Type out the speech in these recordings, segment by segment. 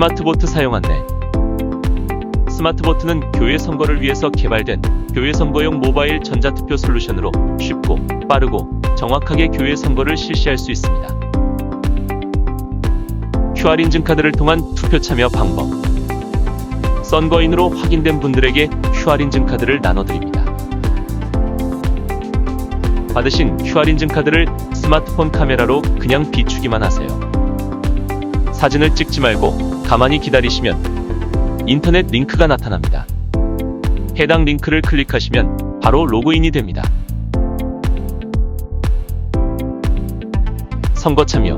스마트보트 사용 안내 스마트보트는 교회 선거를 위해서 개발된 교회 선거용 모바일 전자투표 솔루션으로 쉽고 빠르고 정확하게 교회 선거를 실시할 수 있습니다. QR 인증카드를 통한 투표 참여 방법 선거인으로 확인된 분들에게 QR 인증카드를 나눠드립니다. 받으신 QR 인증카드를 스마트폰 카메라로 그냥 비추기만 하세요. 사진을 찍지 말고 가만히 기다리시면 인터넷 링크가 나타납니다. 해당 링크를 클릭하시면 바로 로그인이 됩니다. 선거 참여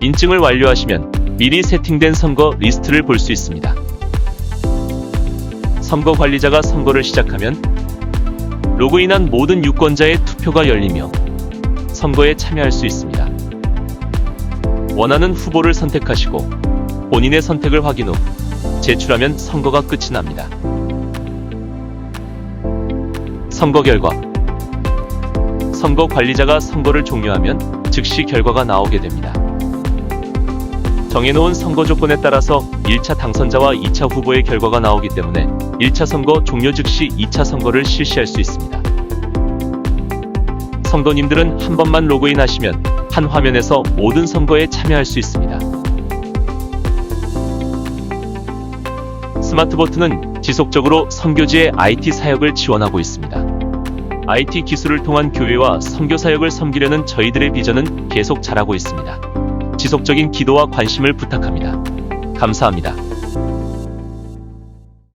인증을 완료하시면 미리 세팅된 선거 리스트를 볼 수 있습니다. 선거 관리자가 선거를 시작하면 로그인한 모든 유권자의 투표가 열리며 선거에 참여할 수 있습니다. 원하는 후보를 선택하시고 본인의 선택을 확인 후 제출하면 선거가 끝이 납니다. 선거 결과 선거 관리자가 선거를 종료하면 즉시 결과가 나오게 됩니다. 정해놓은 선거 조건에 따라서 1차 당선자와 2차 후보의 결과가 나오기 때문에 1차 선거 종료 즉시 2차 선거를 실시할 수 있습니다. 선거님들은 한 번만 로그인 하시면 한 화면에서 모든 선거에 참여할 수 있습니다. 스마트보트는 지속적으로 선교지의 IT 사역을 지원하고 있습니다. IT 기술을 통한 교회와 선교 사역을 섬기려는 저희들의 비전은 계속 자라고 있습니다. 지속적인 기도와 관심을 부탁합니다. 감사합니다.